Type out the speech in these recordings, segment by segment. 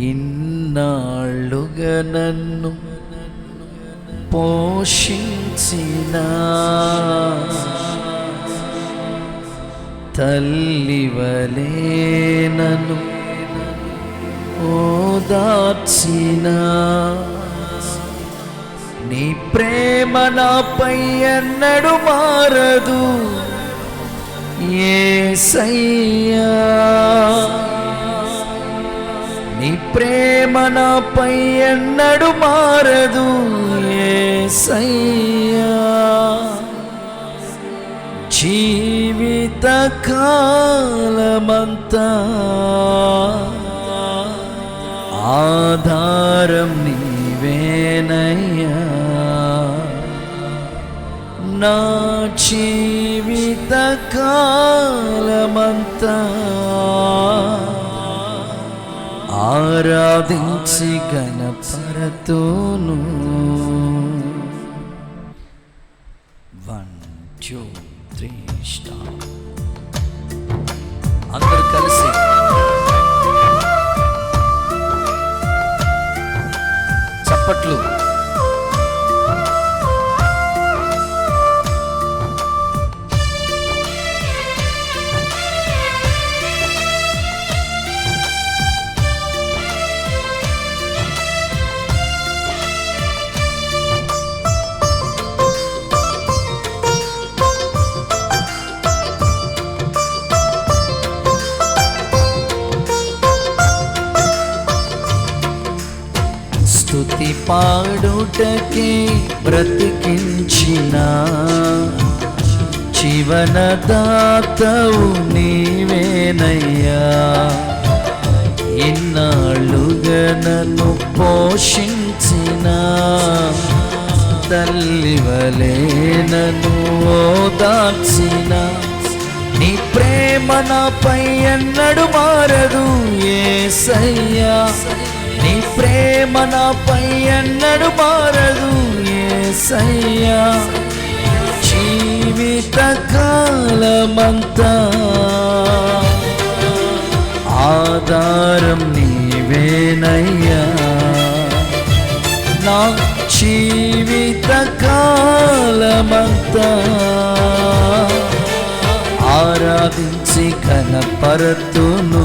ఇన్నాళ్ళుగా నన్ను పోషించిన తల్లివలే నన్ను ఓదార్చిన నీ ప్రేమ నాపై ఎన్నడు మారదు ఏ సయ్యా ప్రేమ నాపై ఎన్నడు మారదు ఏసయ్యా. జీవిత కాలమంతా ఆధారం నీవేనయ్యా. నా జీవిత కాలమంతా ఆరాధించి గణపరతోను వన్ టూ త్రీ స్టార్ అందరూ కలిసి. చప్పట్లు. పాడుటకే బ్రతికించిన జీవనదాతవు నీవేనయ్యా. ఇన్నాళ్ళుగా నన్ను పోషించిన తల్లివలే నన్ను ఓదార్చిన. నీ ప్రేమ నాపై ఎన్నడు మారదు ఏసయ్యా. నీ ప్రేమ నాపై ఎన్నడు మారదు ఏసయ్యా. జీవిత కాలమంతా ఆధారం నీవేనయ్యా. నా జీవిత కాలమంతా ఆరాధించి కనపరతును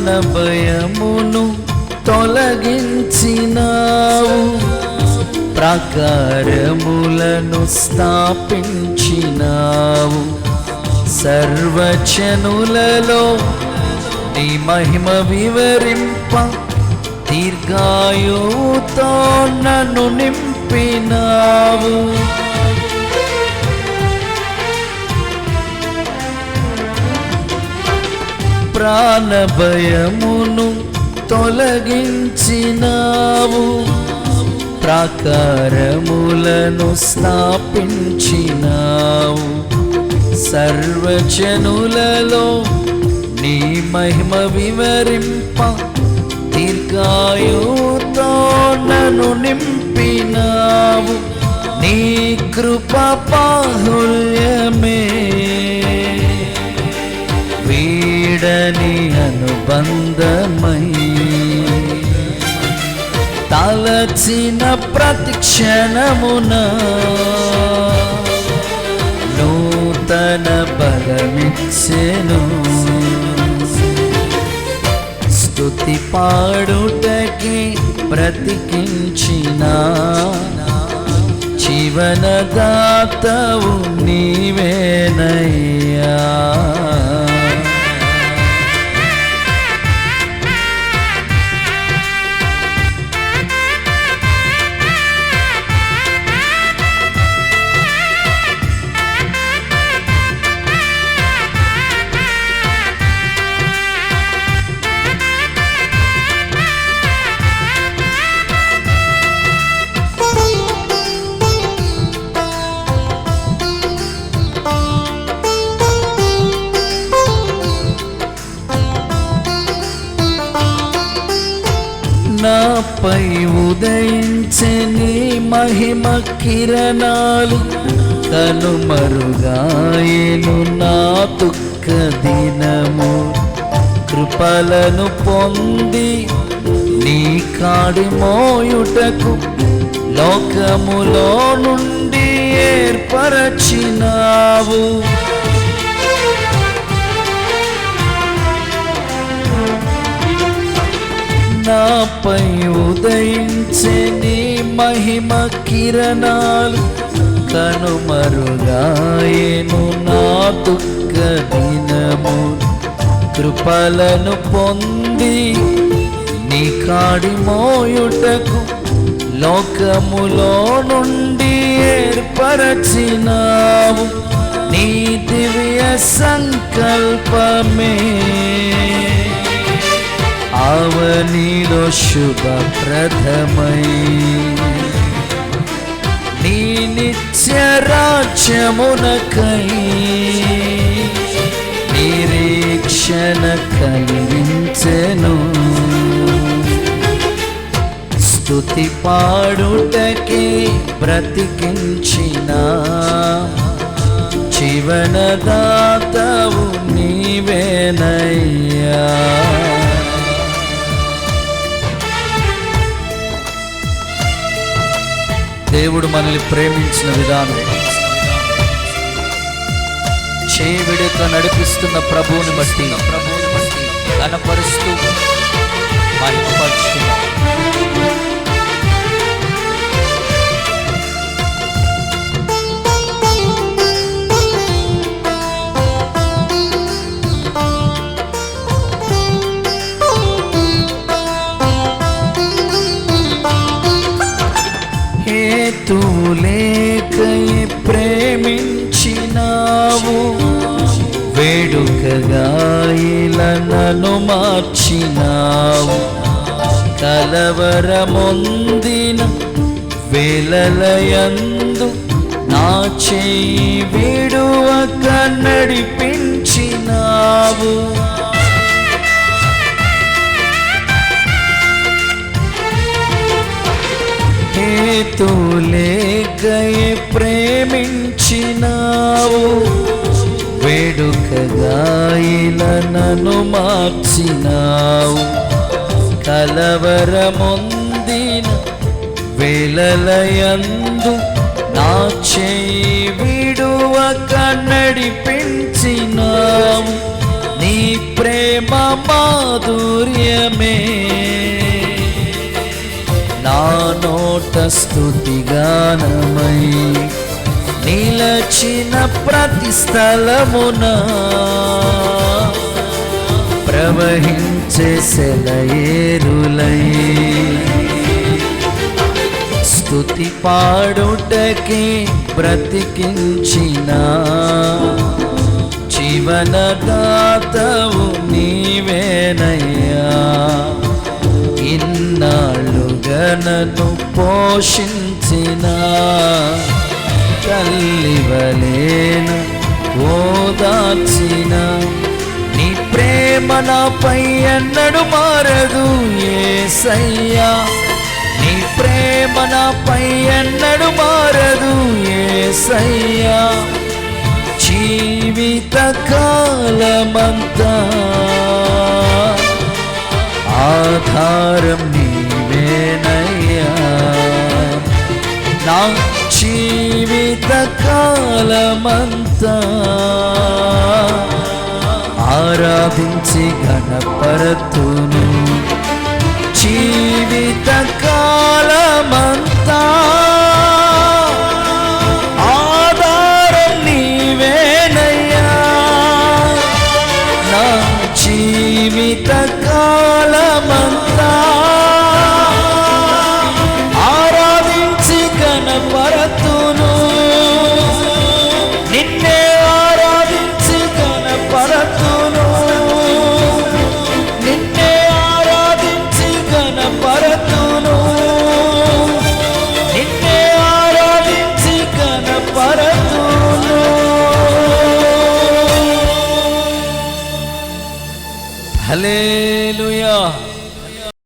ప్రాణభయమును తొలగించినావు. ప్రాకారములను స్థాపించినావు. సర్వచనులలో నీ మహిమ వివరింప దీర్ఘాయుతో నన్ను నింపినావు. ప్రాణభయమును తొలగించినావు. ప్రాకారములను స్థాపించినావు. సర్వజనులలో నీ మహిమ వివరింప దీర్ఘాయుతో నన్ను నింపినావు. నీ కృప బాహుల్యమే అందమై తలచిన ప్రతి క్షణమున నూతన బలమిచ్చెను. స్థుతి పాడుటకి బ్రతికించిన జీవనదాతవు నీవేనయ్యా. మహిమ కిరణాలు కనుమరుగాయను నా దుఃఖ దినము. కృపలను పొంది నీ కాడి మోయుటకు లోకములో నుండి ఏర్పరచినావు. నాపై ఉదయించే నీ మహిమ కిరణాలు కనుమరుగాయను నా దుఃఖ దినము. కృపలను పొంది నీ కాడి మోయుటకు లోకములో నుండి ఏర్పరచినావు. నీ దివ్య సంకల్పమే. ఆవనిలో శుభప్రదమై నీ నిత్య రాజ్యమునకై నిరీక్షణ కలిగించెను. స్థుతి పాడుటకే బ్రతికించిన జీవనదాతవు నీవేనయ్యా. దేవుడు మనల్ని ప్రేమించిన విధానం. చేయవిడక నడిపిస్తున్న ప్రభువుని బట్టి ప్రభువుని బట్టి కనపరుస్తూ మహిమపరుస్తున్నాం హేతులేకై ప్రేమించినావు. వేడుకగా ఇలనను మార్చినావు. కలవరమొందిన వేలలయందు నా చేయి విడువక నడిపించినావు. చేతులే గయ ప్రేమించినావు. వేడుకగా ఇలా ఇలనను మార్చినావు. కలవరమొందిన వేలలయందు నా చేయి విడువక నడిపించినావు నీ ప్రేమ మాధుర్యమే. నోట స్థుతిగానమై నిలచిన ప్రతి స్థలమున ప్రవహించే సెలయేరులై స్థుతి పాడుటకే బ్రతికించిన జీవనదాతవు నీవేనయ్యా. ఇన్నాళ్ళు నన్ను పోషించిన తల్లివలేను ఓదార్చిన. నీ ప్రేమ నాపై ఎన్నడు మారదు ఏసయ్యా. నీ ప్రేమ నాపై ఎన్నడు మారదు ఏసయ్యా. జీవిత కాలమంతా ఆధారం మంతా ఆరాధించి గణపరతును జీవిత కాలమంతా